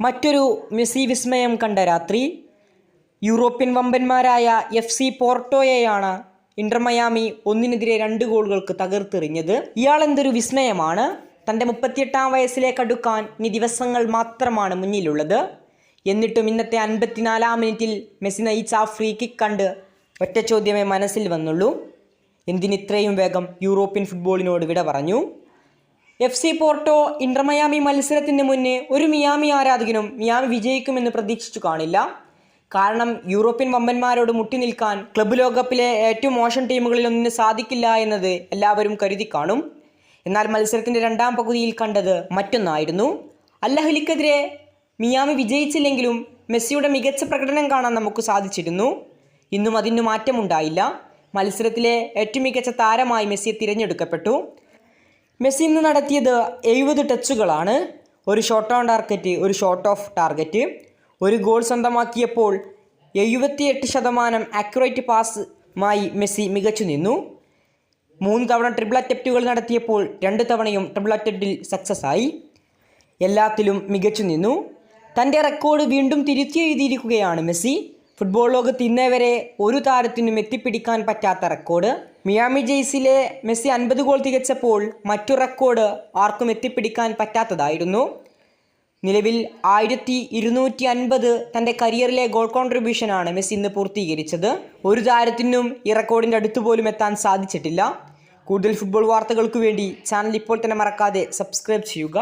മറ്റൊരു മെസ്സി വിസ്മയം കണ്ട രാത്രി യൂറോപ്യൻ വമ്പന്മാരായ എഫ് സി പോർട്ടോയെയാണ് ഇന്റർ മയാമി ഒന്നിനെതിരെ രണ്ട് ഗോളുകൾക്ക് തകർത്തെറിഞ്ഞത്. ഇയാൾ എന്തൊരു വിസ്മയമാണ്. തന്റെ മുപ്പത്തിയെട്ടാം വയസ്സിലേക്ക് അടുക്കാൻ ഇനി ദിവസങ്ങൾ മാത്രമാണ് മുന്നിലുള്ളത്. എന്നിട്ടും ഇന്നത്തെ അൻപത്തിനാലാം മിനിറ്റിൽ മെസ്സി നയിച്ച ആ ഫ്രീ കിക്ക് കണ്ട് ഒറ്റ ചോദ്യമേ മനസ്സിൽ വന്നുള്ളൂ. എന്തിനിത്രയും വേഗം യൂറോപ്യൻ ഫുട്ബോളിനോട് വിട പറഞ്ഞു. എഫ് സി പോർട്ടോ ഇന്റർമയാമി മത്സരത്തിന് മുന്നേ ഒരു മിയാമി ആരാധകനും മിയാമി വിജയിക്കുമെന്ന് പ്രതീക്ഷിച്ചു കാണില്ല. കാരണം യൂറോപ്യൻ വമ്പന്മാരോട് മുട്ടി നിൽക്കാൻ ക്ലബ്ബ് ലോകകപ്പിലെ ഏറ്റവും മോശം ടീമുകളിൽ ഒന്നിന് സാധിക്കില്ല എന്നത് എല്ലാവരും കരുതി കാണും. എന്നാൽ മത്സരത്തിന്റെ രണ്ടാം പകുതിയിൽ കണ്ടത് മറ്റൊന്നായിരുന്നു. അല്ലഹലിക്കെതിരെ മിയാമി വിജയിച്ചില്ലെങ്കിലും മെസ്സിയുടെ മികച്ച പ്രകടനം കാണാൻ നമുക്ക് സാധിച്ചിരുന്നു. ഇന്നും അതിന് മാറ്റമുണ്ടായില്ല. മത്സരത്തിലെ ഏറ്റവും മികച്ച താരമായി മെസ്സിയെ തിരഞ്ഞെടുക്കപ്പെട്ടു. മെസ്സി ഇന്ന് നടത്തിയത് എഴുപത് ടച്ചുകളാണ്. ഒരു ഷോട്ട് ഓൺ ടാർഗറ്റ് ഒരു ഷോട്ട് ഓഫ് ടാർഗറ്റ് ഒരു ഗോൾ സ്വന്തമാക്കിയപ്പോൾ എഴുപത്തിയെട്ട് ശതമാനം ആക്യുറേറ്റ് പാസുമായി മെസ്സി മികച്ചു നിന്നു. മൂന്ന് തവണ ട്രിപ്പിൾ അറ്റപ്റ്റുകൾ നടത്തിയപ്പോൾ രണ്ട് തവണയും ട്രിപ്പിൾ അറ്റപ്റ്റിൽ സക്സസ് ആയി. എല്ലാത്തിലും മികച്ചു നിന്നു. തന്റെ റെക്കോർഡ് വീണ്ടും തിരുത്തി എഴുതിയിരിക്കുകയാണ് മെസ്സി. ഫുട്ബോൾ ലോകത്ത് ഇന്നേ വരെ ഒരു താരത്തിനും എത്തിപ്പിടിക്കാൻ പറ്റാത്ത റെക്കോർഡ് മിയാമി ജെയ്സിലെ മെസ്സി അൻപത് ഗോൾ തികച്ചപ്പോൾ മറ്റു റെക്കോർഡ് ആർക്കും എത്തിപ്പിടിക്കാൻ പറ്റാത്തതായിരുന്നു. നിലവിൽ ആയിരത്തി ഇരുന്നൂറ്റി അൻപത് തന്റെ കരിയറിലെ ഗോൾ കോൺട്രിബ്യൂഷനാണ് മെസ്സി ഇന്ന് പൂർത്തീകരിച്ചത്. ഒരു താരത്തിനും ഈ റെക്കോർഡിന്റെ അടുത്ത് പോലും എത്താൻ സാധിച്ചിട്ടില്ല. കൂടുതൽ ഫുട്ബോൾ വാർത്തകൾക്ക് വേണ്ടി ചാനൽ ഇപ്പോൾ തന്നെ മറക്കാതെ സബ്സ്ക്രൈബ് ചെയ്യുക.